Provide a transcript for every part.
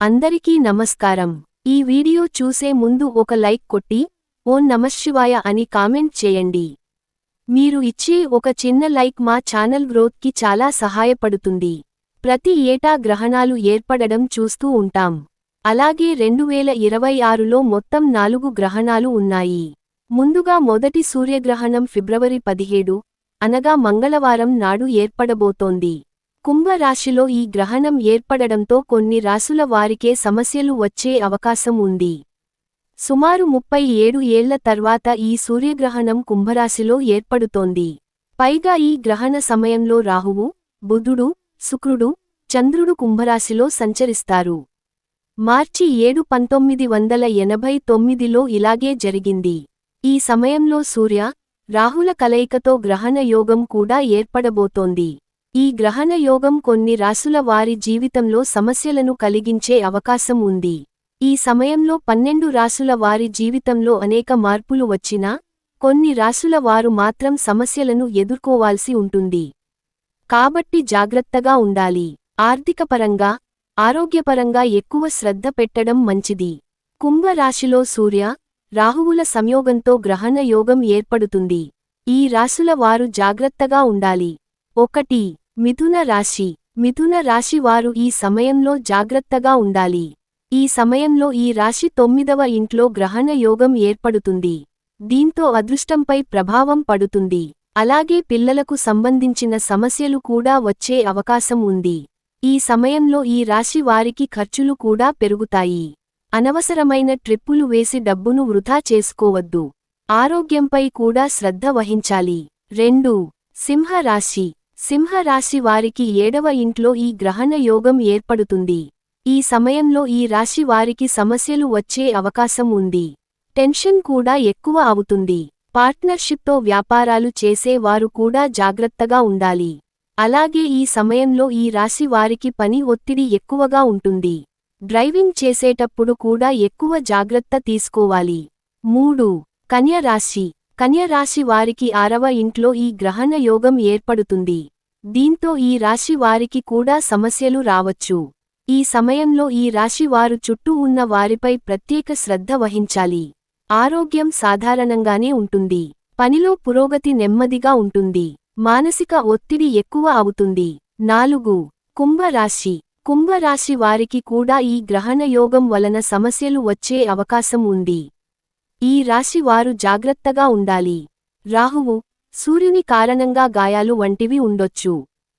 అందరికీ నమస్కారం. ఈ వీడియో చూసే ముందు ఒక లైక్ కొట్టి ఓం నమశివాయ అని కామెంట్ చేయండి. మీరు ఇచ్చే ఒక చిన్న లైక్ మా ఛానల్ గ్రోత్కి చాలా సహాయపడుతుంది. ప్రతి ఏటా గ్రహణాలు ఏర్పడడం చూస్తూ ఉంటాం. అలాగే రెండువేల ఇరవై ఆరులో మొత్తం నాలుగు గ్రహణాలు ఉన్నాయి. ముందుగా మొదటి సూర్యగ్రహణం ఫిబ్రవరి పదిహేడు అనగా మంగళవారం నాడు ఏర్పడబోతోంది. కుంభరాశిలో ఈ గ్రహణం ఏర్పడడంతో కొన్ని రాసుల వారికే సమస్యలు వచ్చే అవకాశం ఉంది. సుమారు ముప్పై ఏడు ఏళ్ళ తర్వాత ఈ సూర్యగ్రహణం కుంభరాశిలో ఏర్పడుతోంది. పైగా ఈ గ్రహణ సమయంలో రాహువు బుధుడు శుక్రుడు చంద్రుడు కుంభరాశిలో సంచరిస్తారు. మార్చి ఏడు పంతొమ్మిది వందల ఎనభై తొమ్మిదిలో ఇలాగే జరిగింది. ఈ సమయంలో సూర్య రాహుల కలయికతో గ్రహణ యోగం కూడా ఏర్పడబోతోంది. ఈ గ్రహణ యోగం కొన్ని రాసుల వారి జీవితంలో సమస్యలను కలిగించే అవకాశం ఉంది. ఈ సమయంలో పన్నెండు రాసుల వారి జీవితంలో అనేక మార్పులు వచ్చినా కొన్ని రాసుల వారు మాత్రం సమస్యలను ఎదుర్కోవాల్సి ఉంటుంది. కాబట్టి జాగ్రత్తగా ఉండాలి. ఆర్థికపరంగా ఆరోగ్యపరంగా ఎక్కువ శ్రద్ధ పెట్టడం మంచిది. కుంభరాశిలో సూర్య రాహువుల సంయోగంతో గ్రహణ యోగం ఏర్పడుతుంది. ఈ రాశుల వారు జాగ్రత్తగా ఉండాలి. ఒకటి మిథున రాశి. మిథున రాశి వారు ఈ సమయంలో జాగ్రత్తగా ఉండాలి. ఈ సమయంలో ఈ రాశి తొమ్మిదవ ఇంట్లో గ్రహణ యోగం ఏర్పడుతుంది. దీంతో అదృష్టంపై ప్రభావం పడుతుంది. అలాగే పిల్లలకు సంబంధించిన సమస్యలు కూడా వచ్చే అవకాశం ఉంది. ఈ సమయంలో ఈ రాశి వారికి ఖర్చులు కూడా పెరుగుతాయి. అనవసరమైన ట్రిప్పులు వేసి డబ్బును వృధా చేసుకోవద్దు. ఆరోగ్యంపై కూడా శ్రద్ధ వహించాలి. రెండు. సింహరాశి. సింహరాశి వారికి ఏడవ ఇంట్లో ఈ గ్రహణ యోగం ఏర్పడుతుంది. ఈ సమయంలో ఈ రాశి వారికి సమస్యలు వచ్చే అవకాశం ఉంది. టెన్షన్ కూడా ఎక్కువ అవుతుంది. పార్ట్నర్షిప్తో వ్యాపారాలు చేసే వారు కూడా జాగ్రత్తగా ఉండాలి. అలాగే ఈ సమయంలో ఈ రాశి వారికి పని ఒత్తిడి ఎక్కువగా ఉంటుంది. డ్రైవింగ్ చేసేటప్పుడు కూడా ఎక్కువ జాగ్రత్త తీసుకోవాలి. మూడు. కన్యరాశి కన్యరాశి వారికి ఆరవ ఇంట్లో ఈ గ్రహణ యోగం ఏర్పడుతుంది. దీంతో ఈ రాశి వారికి కూడా సమస్యలు రావచ్చు. ఈ సమయంలో ఈ రాశి వారు చుట్టూ ఉన్న వారిపై ప్రత్యేక శ్రద్ధ వహించాలి. ఆరోగ్యం సాధారణంగానే ఉంటుంది. పనిలో పురోగతి నెమ్మదిగా ఉంటుంది. మానసిక ఒత్తిడి ఎక్కువ అవుతుంది. నాలుగు. కుంభరాశి. కుంభరాశి వారికి కూడా ఈ గ్రహణ యోగం వలన సమస్యలు వచ్చే అవకాశం ఉంది. ఈ రాశి వారు జాగ్రత్తగా ఉండాలి. రాహువు సూర్యుని కారణంగా గాయాలు వంటివి ఉండొచ్చు.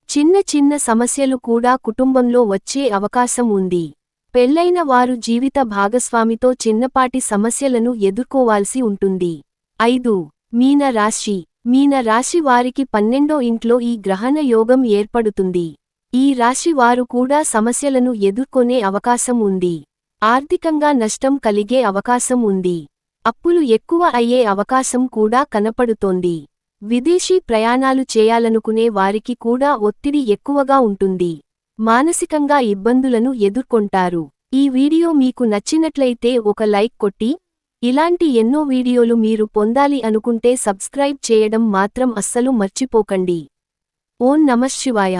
చిన్న చిన్న సమస్యలు కూడా కుటుంబంలో వచ్చే అవకాశం ఉంది. పెళ్ళైన వారు జీవిత భాగస్వామితో చిన్నపాటి సమస్యలను ఎదుర్కోవాల్సి ఉంటుంది. ఐదు మీన రాశి. మీన రాశి వారికి పన్నెండో ఇంట్లో ఈ గ్రహణ యోగం ఏర్పడుతుంది. ఈ రాశి వారు కూడా సమస్యలను ఎదుర్కొనే అవకాశం ఉంది. ఆర్థికంగా నష్టం కలిగే అవకాశం ఉంది. అప్పులు ఎక్కువ అయ్యే అవకాశం కూడా కనపడుతోంది. విదేశీ ప్రయాణాలు చేయాలనుకునే వారికి కూడా ఒత్తిడి ఎక్కువగా ఉంటుంది. మానసికంగా ఇబ్బందులను ఎదుర్కొంటారు. ఈ వీడియో మీకు నచ్చినట్లయితే ఒక లైక్ కొట్టి ఇలాంటి ఎన్నో వీడియోలు మీరు పొందాలి అనుకుంటే సబ్స్క్రైబ్ చేయడం మాత్రం అస్సలు మర్చిపోకండి. ఓం నమశివాయ